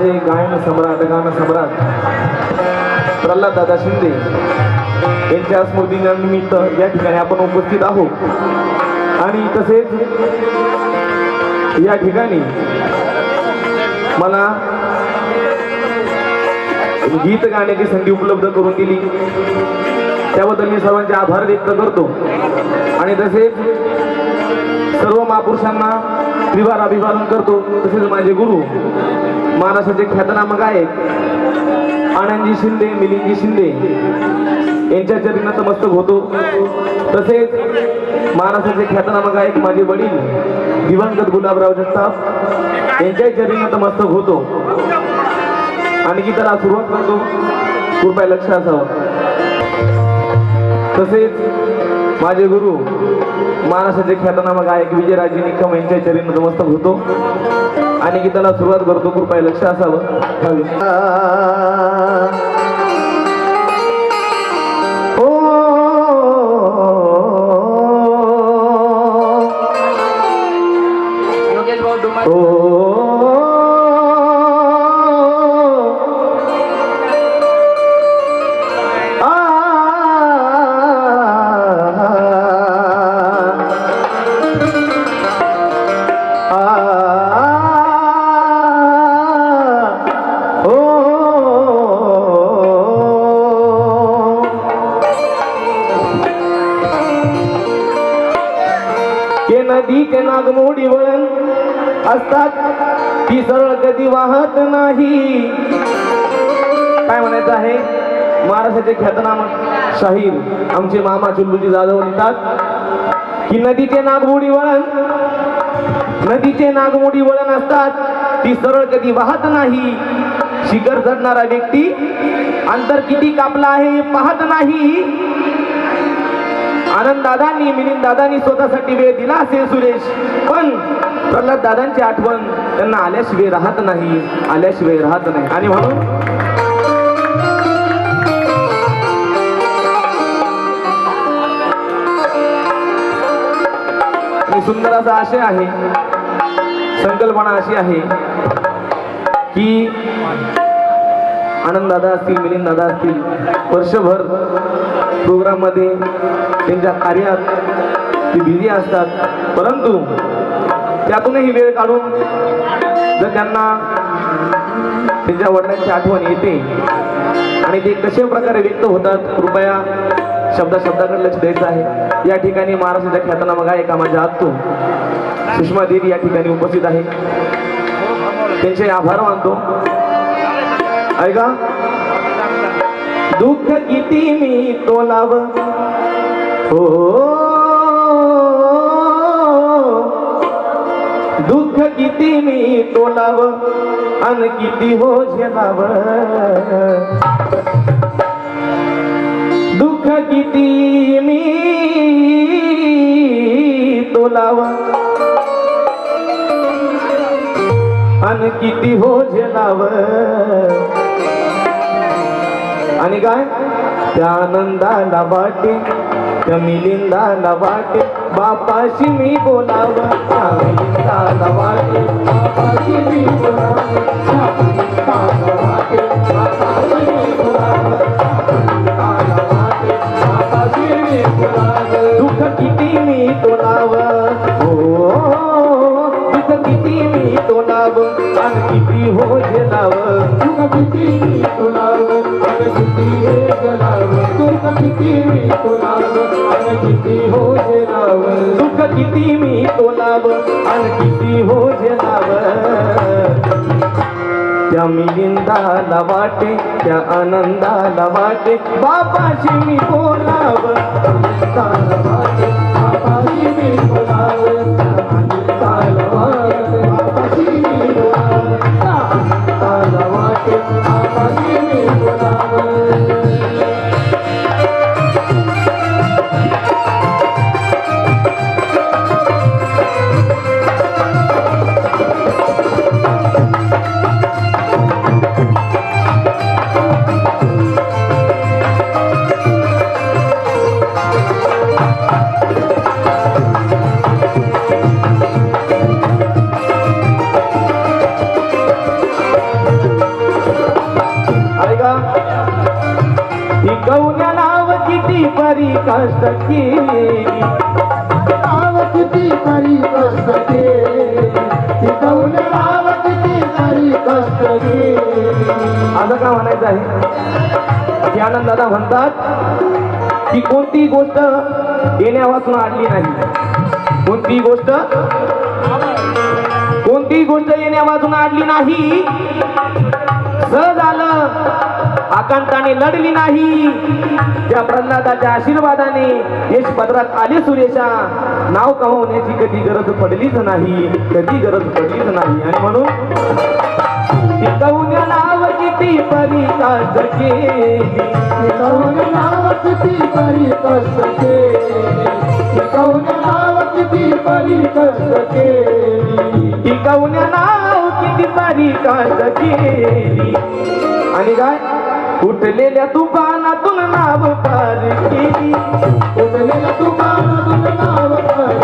महाराष्ट्राचे गायन सम्राट गान सम्राट. प्रल्हाद दादा शिंदे यांच्या स्मृतीनिमित्त या ठिकाणी आपण उपस्थित आहोत. आणि तसेच या ठिकाणी मला गीत गाण्याची संधी उपलब्ध करून दिली. त्याबद्दल मी सर्वांचे आभार व्यक्त करतो. आणि तसेच सर्व महापुरुषांना त्रिवार अभिवादन करतो. तसेच माझे गुरु महाराष्ट्राचे ख्यातनामक गायक आनंदजी शिंदे मिलिंदजी शिंदे यांच्या चरणी नतमस्तक होतो. तसेच महाराष्ट्राचे ख्यातनामक गायक माझे वडील दिवंगत गुलाबराव जगताप यांच्याही चरणी नतमस्तक होतो. आणि गीताला सुरुवात करतो. कृपया लक्ष असावं. तसेच माझे गुरु महाराष्ट्राचे ख्यातनामा गायक विजयराजे निकम यांच्या चरणी नतमस्तक होतो. आणि गीताला सुरुवात करतो. कृपया लक्ष असावं. असतात. ती सरळ कधी वाहत नाही. काय म्हणायचं आहे? महाराष्ट्राचे ख्यातनाम शाहीर आमचे मामा चुल्लूजी जाधव म्हणतात की नदीचे नागमोडी वळण नदीचे नागमोडी वळण असतात. ती सरळ कधी वाहत नाही. शिखर चढणारा व्यक्ती अंतर किती कापला आहे पाहत नाही. आनंद दादांनी मिलिंद दादांनी स्वतःसाठी वेळ दिला असेल सुरेश. पण प्रल्हाद दादांची आठवण त्यांना आल्याशिवाय राहत नाही आल्याशिवाय राहत नाही. आणि म्हणून सुंदर असा आशय आहे संकल्पना अशी आहे की आनंद दादा असतील मिलिंद दादा असतील वर्षभर प्रोग्राममध्ये त्यांच्या कार्यात ते बिझी असतात. परंतु त्यातूनही वेळ काढून जर त्यांना त्यांच्या वडिलांची आठवण येते आणि ते कशा प्रकारे व्यक्त होतात कृपया शब्दा शब्दाकडे लक्ष द्यायचं आहे. या ठिकाणी महाराष्ट्राच्या ख्यातनामा गायका माझ्या आत्तू सुषमा देवी या ठिकाणी उपस्थित आहे. त्यांचे आभार मानतो. ऐका. दुःख किती मी तोलाव? हो. दुःख किती मी तोलाव? अन किती हो झेलाव दुःख किती मी तोलाव? अन किती हो झेलाव आणि काय? त्या आनंदाला वाटे त्या मिलिंदाला वाटे. बापाशी मी बोलावं त्या मिलिंदाला वाटे. बापाशी मी बोलावं किती हो झेलाव दुःख किती मी तोलाव अन किती हो झेलाव त्या मिलिंदाला वाटे त्या आनंदाला वाटे बापाशी मी बोलाव बापाशी मी बोलाव करायचं आहे. की दादा म्हणतात की कोणती गोष्ट येण्यापासून आणली नाही. कोणती गोष्ट कोणती गोष्ट येण्यापासून आणली नाही. सहज आलं आकांताने लढली नाही. त्या प्रल्हादाच्या आशीर्वादाने यश पदरात आले सुरेशा. नाव कमवण्याची कधी गरज पडलीच नाही कधी गरज पडलीच नाही. आणि म्हणून किती परी काज केली कौन नाव किती परी कस केली कौन नाव किती परी कस केली कौन नाव किती परी काज केली आणि काय? उठलेल्या दुकानातून नाव पार केली. उठलेल्या दुकानातून नाव पार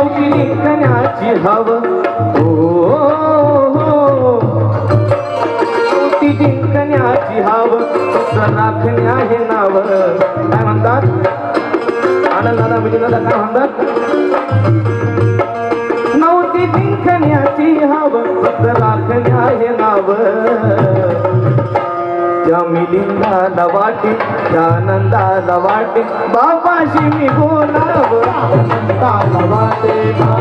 नव्हती निघण्याची हव. हो, हो, हो. जिंकण्याची हव. फक्त राखण्या हे नाव. काय म्हणतात? आनंदाला विजयाला काय म्हणतात? नव्हती जिंकण्याची हव. फक्त राखण्या हे नाव. या मिलिंदाला वाटी त्या आनंदाला वाटी. बाबाशी मी बोलावं आनंदाला वाटे.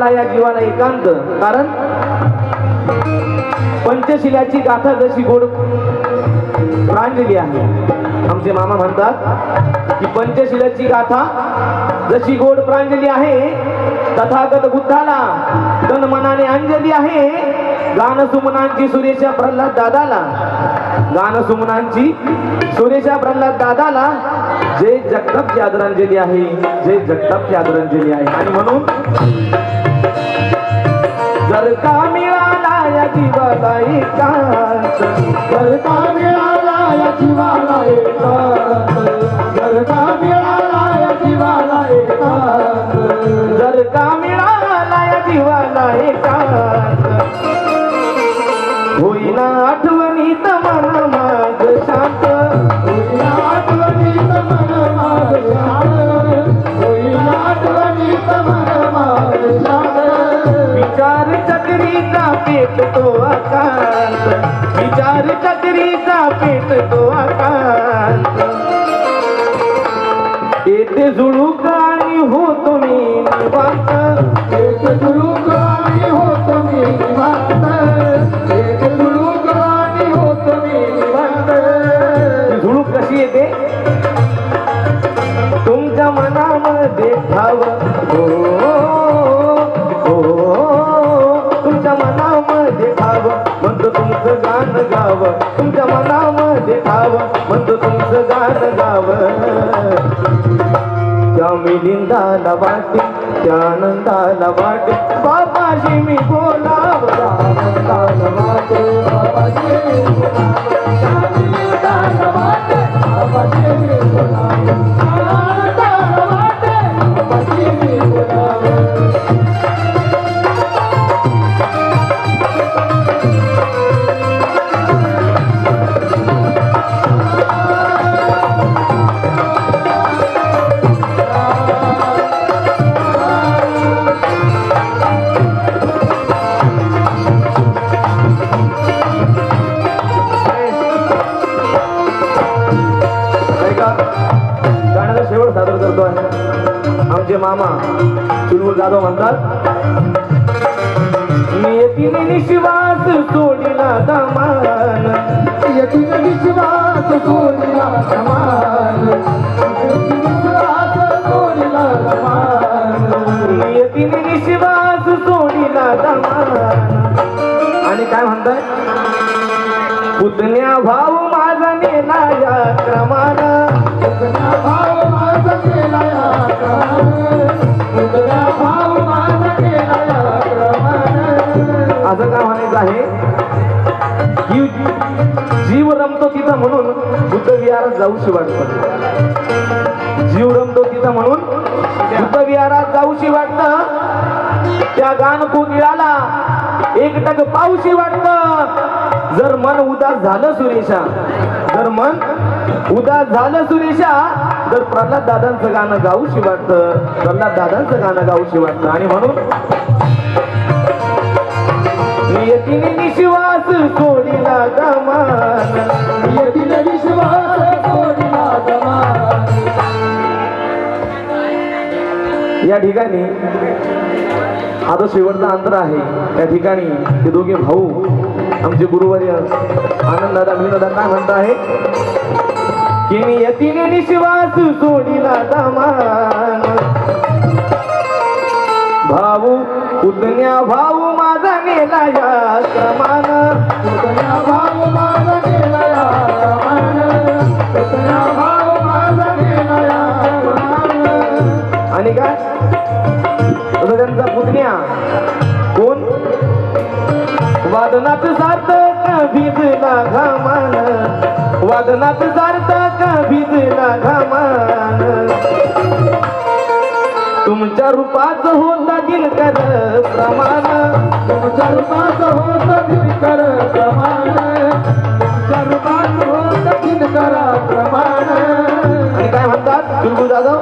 झाला या जीवाला एकांत. कारण पंचशिलाची गाथा जशी गोड प्रांजली आहे. आमचे मामा म्हणतात की पंचशिलाची गाथा जशी गोड प्रांजली आहे तथागत बुद्धाला तन मनाने अंजली आहे गान सुमनांची सुरेशा प्रल्हाद दादाला. गान सुमनांची सुरेशा प्रल्हाद दादाला जे जगतापची आदरांजली आहे. जय जगतापची आदरांजली आहे. आणि म्हणून जर का मिळाला या जीवाला एकांत जर का चक्रीचा पेटतो आकांत. विचार चक्रीचा पेटतो आकांत. येते जुळू आणि होतो मी निवांत. एक झुळूक त्या मिलिंदाला वाटे त्या आनंदाला वाटे. बाबाशी मी बोला मामा तुलूर जाधव म्हणतात नियतीने निश्वास सोडिला दमान. यतीन विश्वास सोडिला समान यतीन विश्वास सोडिला समान निश्वास सोडिला दमान. आणि काय म्हणताय पुतण्या भाऊ माझा नेला या क्रमाला उगला असं काय म्हणायचं आहे. की जीव रमतो तिथं म्हणून बुद्ध विहारात जाऊशी वाटतं जीव रमतो तिथं म्हणून बुद्ध विहारात जाऊशी वाटतं त्या गान कोकिळाला एकटक पाऊशी वाटतं जर मन उदास झालं सुरेशा जर मन उदास झालं सुरेशा तर प्रल्हाद दादांचं गाणं गाऊशी वाटतं प्रल्हाद दादांचं गाणं गाऊशी वाटतं आणि म्हणून नियतीने निश्वास सोडिला गमान. यतीन निश्वास सोडिला समान या ठिकाणी हा जो शेवटचा अंतर आहे त्या ठिकाणी ते दोघे भाऊ आमचे गुरुवर्य आनंद दादा दादा काय म्हणत आहे की यतीने निश्वास सोडिला दमान भाऊ पुतण्या भाऊ माझा नेला या समान उगला भाऊ माझा केला या क्रमानं. माझा या आणि काय त्यांचा पुतण्या कोण वादनात सार्थक भिजला घामान. वादनात सार्थक भिजला घामान? तुमच्या रूपात होता दिलकर प्रमाण. तुमच्या रूपात होत दिनकर प्रमाण. तुमच्या रूपात होत दिनकर प्रमाण. आणि काय म्हणतात? बिलकुल जाधव?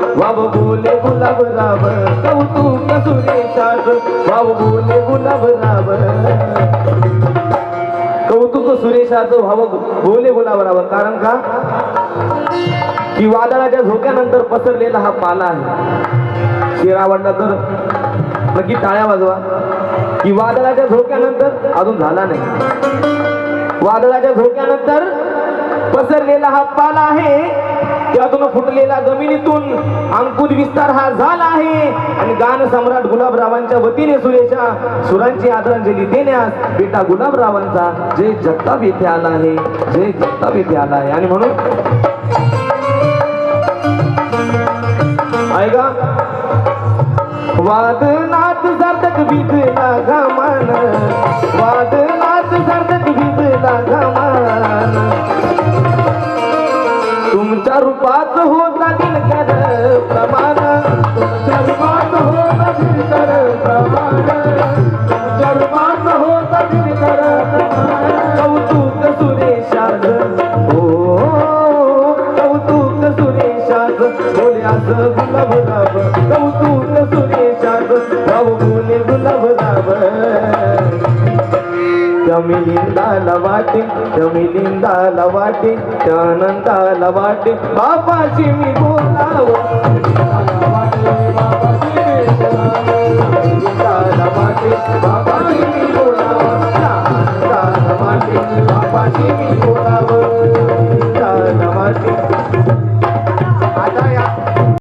वाव बोले गुलाबराव कौतुक सुरेशाच वाव बोले गुलाबराव कौतुक सुरेशाचं भाव बोले गुलाबराव कारण का? की वादळाच्या झोक्यानंतर पसरलेला हा पाला आहे. शेर तर नक्की टाळ्या वाजवा. की वादळाच्या झोक्यानंतर अजून झाला नाही. वादळाच्या झोक्यानंतर पसरलेला हा पाला आहे. त्यातून फुटलेला जमिनीतून अंकुर विस्तार हा झाला आहे. आणि गान सम्राट गुलाबरावांच्या वतीने सुरेशा सुरांची आदरांजली देण्यास बेटा गुलाबरावांचा जय जगताप येथे आला आहे. जय जगताप येथे आला आहे. आणि म्हणून ऐका. वादनाथ जातक बीत लागा मान. আল্লাহ मिलिंदाला वाटे त्या मिलिंदाला वाटे त्या आनंदाला वाटे. बाबाशी मी बोलावं. बाबाशी मी